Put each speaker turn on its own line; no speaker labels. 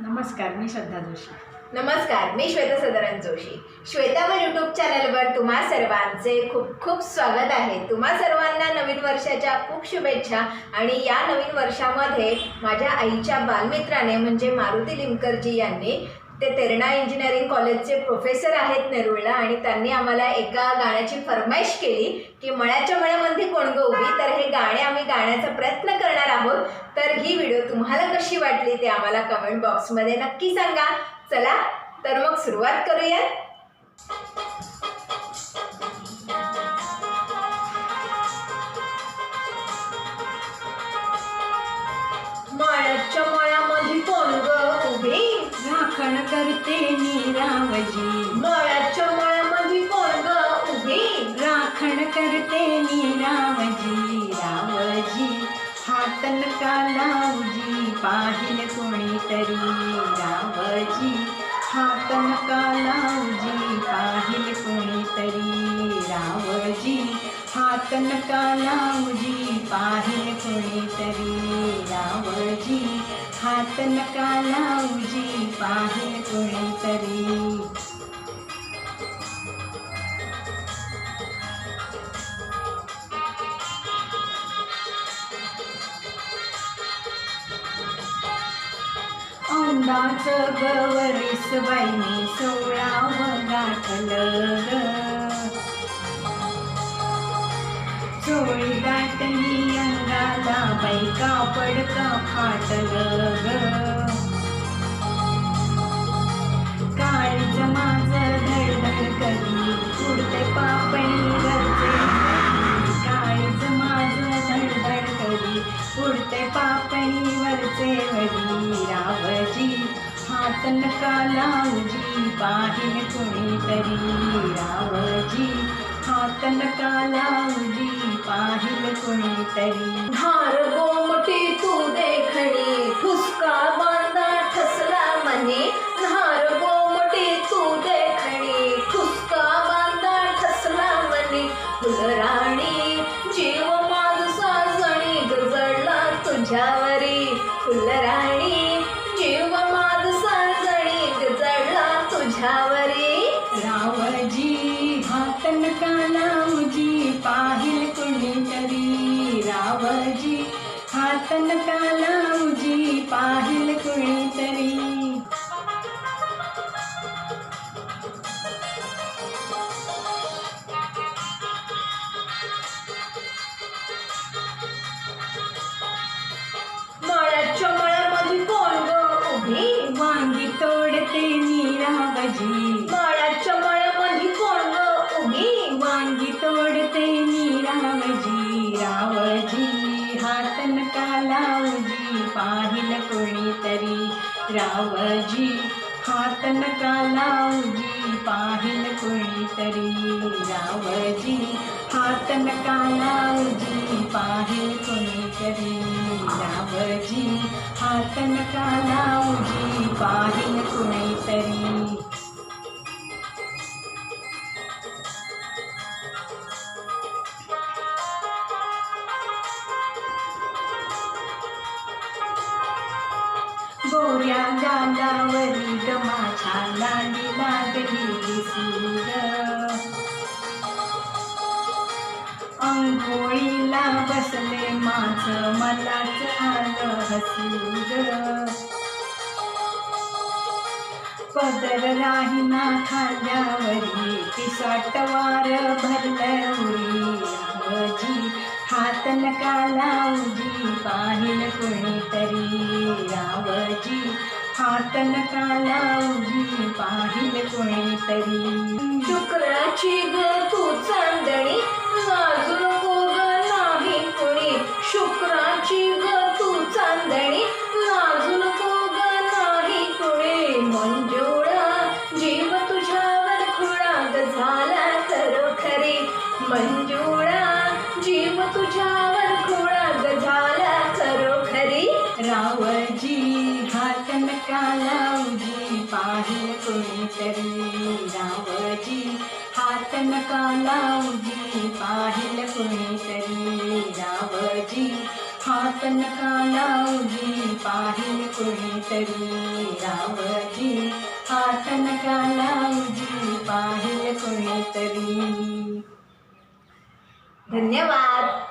नमस्कार मी श्रद्धा जोशी.
नमस्कार मी श्वेता सदरन जोशी. श्वेतावर यूट्यूब चॅनलवर तुम्हा सर्वांचे खूप खूप स्वागत आहे. तुम्हा सर्वांना नवीन वर्षाच्या खूप शुभेच्छा आणि या नवीन वर्षामध्ये माझ्या आईच्या बालमित्राने म्हणजे मारुती लिमकरजी यांनी ते तेरणा इंजिनिअरिंग कॉलेजचे प्रोफेसर आहेत नेरुळला आणि त्यांनी आम्हाला एका गाण्याची फरमाईश केली की मळ्याच्या मळ्यामध्ये कोण गं उभी? तर हे गाणे आम्ही गाण्याचा प्रयत्न करणार आहोत. तर ही व्हिडिओ तुम्हाला कशी वाटली ते आम्हाला कमेंट बॉक्समध्ये नक्की सांगा. चला तर मग सुरुवात करूयात.
सांगजी
मळ्याच्या मळ्यामध्ये कोण ग उभी.
राखण करते मी रामजी. रामजी हातन का लावजी पाहिल कोणीतरी. रामजी हातन का लावजी पाहिल कोणीतरी. रामजी हातन का लावजी पाहिल कोणीतरी. रामजी हातन का लावजी पाहिल कोणीतरी. औंदाचं गवरीस बाईने सोळा गाठल. चोळी दाटली अंगाला बाई कापड का फाटलं ग. हात नका लावजी पाहिल कोणीतरी रावजी। हातन नका लावजी पाहिल कोणीतरी
धार गोमटी तू देखणी ठुसका बांधा ठसला मने। धार गोमटी तू देखणी ठुसका बांधा ठसला मने। फुलराणी जीव माझ साजणी गजडला तुझ्यावरी।
रावजी हात लावजी पाहिल कुणीतरी रावजी हात नका लावजी पाहिल
कुणी
कोणीतरी रावजी हात नका लावजी पाहिल कोणीतरी. रावजी हात नका लावजी पाहिल कोणीतरी. रावजी हात नका लावजी पाहिल कोणीतरी. गोऱ्या गालावरी माझ्या लाली लागली सूर अंघोळीला बसले माझं मला आलं हसूर पदर राहिना खांद्यावरी पिसाटवार भरलं उरी हात नका लावली पाहिल कोणीतरी. रावजी हात नका लावजी पाहिल कोणीतरी.
शुक्राची ग तू
कोणीतरी रावजी हात नका लावजी पाहिल कोणीतरी रावजी हात नका लावजी पाहिल कोणीतरी रावजी हात नका लावजी पाहिल कोणीतरी.
धन्यवाद.